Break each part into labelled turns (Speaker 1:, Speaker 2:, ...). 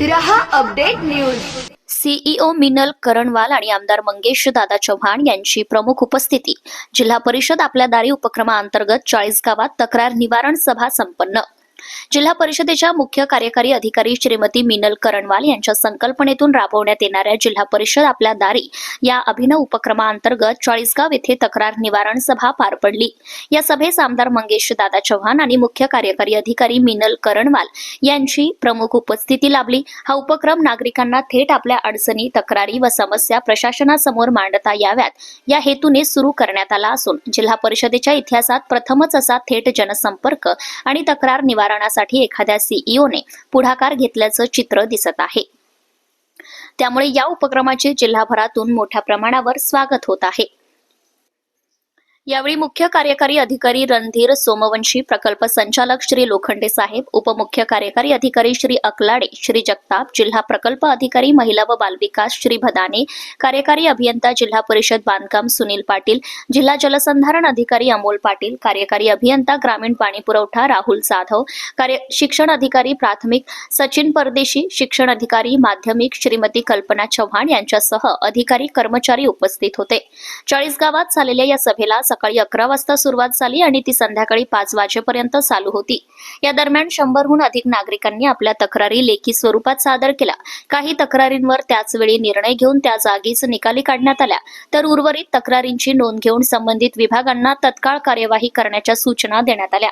Speaker 1: रहा update news. CEO Minal Karanwal आणि आमदार मंगेश दादा चव्हाण यांची प्रमुख उपस्थिती. जिल्हा परिषद आपल्या दारी उपक्रमाअंतर्गत चाळीस गावात तक्रार निवारण सभा संपन्न. जिल्हा परिषदेच्या मुख्य कार्यकारी अधिकारी श्रीमती मिनल करणवाल यांच्या संकल्पनेतून राबवण्यात येणाऱ्या जिल्हा परिषद आपल्या दारी या अभिनव उपक्रमाअंतर्गत चाळीसगाव येथे तक्रार निवारण सभा पार पडली. या सभेस आमदार मंगेश दादा चव्हाण आणि मुख्य कार्यकारी अधिकारी मिनल करणवाल यांची प्रमुख उपस्थिती लाभली. हा उपक्रम नागरिकांना थेट आपल्या अडचणी तक्रारी व समस्या प्रशासनासमोर मांडता याव्यात. या हेतूने सुरू करण्यात आला असून जिल्हा परिषदेच्या इतिहासात प्रथमच असा थेट जनसंपर्क आणि तक्रार निवारणासाठी एखाद्या सीईओने पुढाकार घेतल्याचं चित्र दिसत आहे. त्यामुळे या उपक्रमाचे जिल्हाभरातून मोठ्या प्रमाणावर स्वागत होत आहे. यावेळी मुख्य कार्यकारी अधिकारी रणधीर सोमवंशी प्रकल्प संचालक श्री लोखंडे साहेब उपमुख्य कार्यकारी अधिकारी श्री अकलाडे श्री जगताप जिल्हा प्रकल्प अधिकारी महिला व बालविकास श्री भदाने कार्यकारी अभियंता जिल्हा परिषद बांधकाम सुनील पाटील जिल्हा जलसंधारण अधिकारी अमोल पाटील कार्यकारी अभियंता ग्रामीण पाणी पुरवठा राहुल जाधव कार्य शिक्षण अधिकारी प्राथमिक सचिन परदेशी शिक्षण अधिकारी माध्यमिक श्रीमती कल्पना चव्हाण यांच्यासह अधिकारी कर्मचारी उपस्थित होते. चाळीस गावात झालेल्या या सभेला सकाळी अकरा वाजता सुरुवात झाली आणि ती संध्याकाळी पाच वाजेपर्यंत चालू होती. या दरम्यान शंभरहून अधिक नागरिकांनी आपल्या तक्रारी लेखी स्वरूपात सादर केल्या काही तक्रारींवर त्याच वेळी निर्णय घेऊन त्या जागीच निकाली काढण्यात आल्या. तर उर्वरित तक्रारींची नोंद घेऊन संबंधित विभागांना तत्काळ कार्यवाही करण्याच्या सूचना देण्यात आल्या.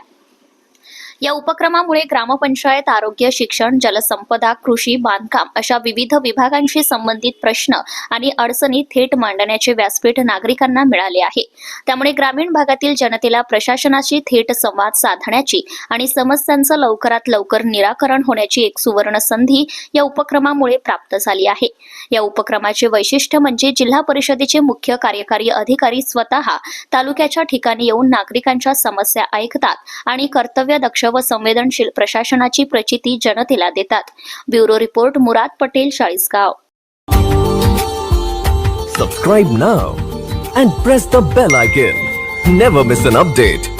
Speaker 1: या उपक्रमामुळे ग्रामपंचायत आरोग्य शिक्षण जलसंपदा कृषी बांधकाम अशा विविध विभागांशी संबंधित प्रश्न आणि अडचणी थेट मांडण्याचे व्यासपीठ नागरिकांना मिळाले आहे. त्यामुळे ग्रामीण भागातील जनतेला प्रशासनाशी थेट संवाद साधण्याची आणि समस्यांचं लवकरात लवकर निराकरण होण्याची एक सुवर्ण संधी या उपक्रमामुळे प्राप्त झाली आहे. या उपक्रमाचे वैशिष्ट्य म्हणजे जिल्हा परिषदेचे मुख्य कार्यकारी अधिकारी स्वतः तालुक्याच्या ठिकाणी येऊन नागरिकांच्या समस्या ऐकतात आणि कर्तव्य दक्ष दक्ष व संवेदनशील प्रशासनाची प्रचिती जनतेला देतात. Bureau report Murad Patel Chalisgaon
Speaker 2: subscribe now and press the bell icon never miss an update